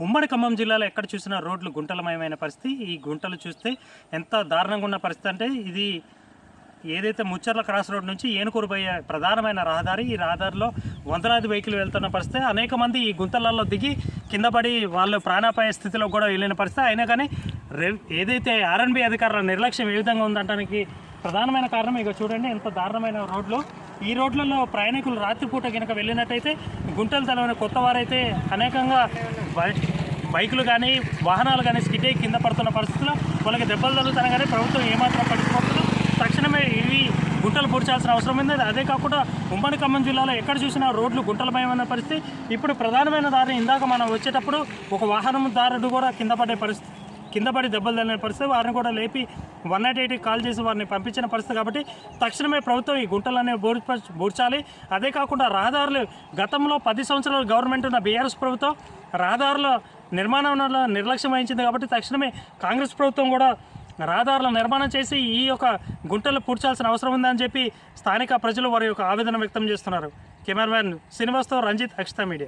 ఉమ్మడి ఖమ్మం జిల్లాలో ఎక్కడ చూసినా రోడ్లు గుంటలమయమైన పరిస్థితి. ఈ గుంటలు చూస్తే ఎంత దారుణంగా ఉన్న పరిస్థితి అంటే ఇది ఏదైతే ముచ్చర్ల క్రాస్ రోడ్ నుంచి ఏనుకూరు పోయే ప్రధానమైన రహదారి ఈ రహదారిలో వందలాది వెహికల్ వెళ్తున్న పరిస్థితి. అనేక మంది ఈ గుంతలలో దిగి కింద పడి వాళ్ళు ప్రాణాపాయ స్థితిలో కూడా వెళ్ళిన పరిస్థితి. అయినా కానీ ఏదైతే ఆర్ఎన్బి అధికారుల నిర్లక్ష్యం ఏ విధంగా ఉందంటానికి ప్రధానమైన కారణం ఇక చూడండి ఎంత దారుణమైన రోడ్లు. ఈ రోడ్లలో ప్రయాణికులు రాత్రిపూట కనుక వెళ్ళినట్టయితే గుంటలు తలమైన కొత్త వారైతే అనేకంగా బై- బైకులు కానీ వాహనాలు కానీ స్కిడ్ అయ్యి కింద పడుతున్న పరిస్థితుల్లో వాళ్ళకి దెబ్బలు తగులుతాయి కానీ ప్రభుత్వం ఏమాత్రం పట్టించుకోకుండా తక్షణమే ఇవి గుంటలు పూడ్చాల్సిన అవసరం ఉంది. అదే కాకుండా ఉమ్మడి ఖమ్మం జిల్లాలో ఎక్కడ చూసినా రోడ్లు గుంటలమయమైన పరిస్థితి. ఇప్పుడు ప్రధానమైన దారి ఇందాక మనం వచ్చేటప్పుడు ఒక వాహనం దారుడు కూడా కింద పడే పరిస్థితి. కింద పడి దెబ్బలు తగిలిన పరిస్థితి. వారిని కూడా లేపి వన్ నాట్ ఎయిట్కి కాల్ చేసి వారిని పంపించిన పరిస్థితి కాబట్టి తక్షణమే ప్రభుత్వం ఈ గుంటలనే బోర్చ బూడ్చాలి అదే కాకుండా రహదారులు గతంలో పది సంవత్సరాలు గవర్నమెంట్ ఉన్న బీఆర్ఎస్ ప్రభుత్వం రహదారుల నిర్మాణంలో నిర్లక్ష్యం వహించింది కాబట్టి తక్షణమే కాంగ్రెస్ ప్రభుత్వం కూడా రహదారుల నిర్మాణం చేసి ఈ యొక్క గుంటలు పూడ్చాల్సిన అవసరం ఉందని చెప్పి స్థానిక ప్రజలు వారి యొక్క ఆవేదన వ్యక్తం చేస్తున్నారు. కెమెరామ్యాన్ శ్రీనివాస్తో రంజిత్ అక్షిత మీడియా.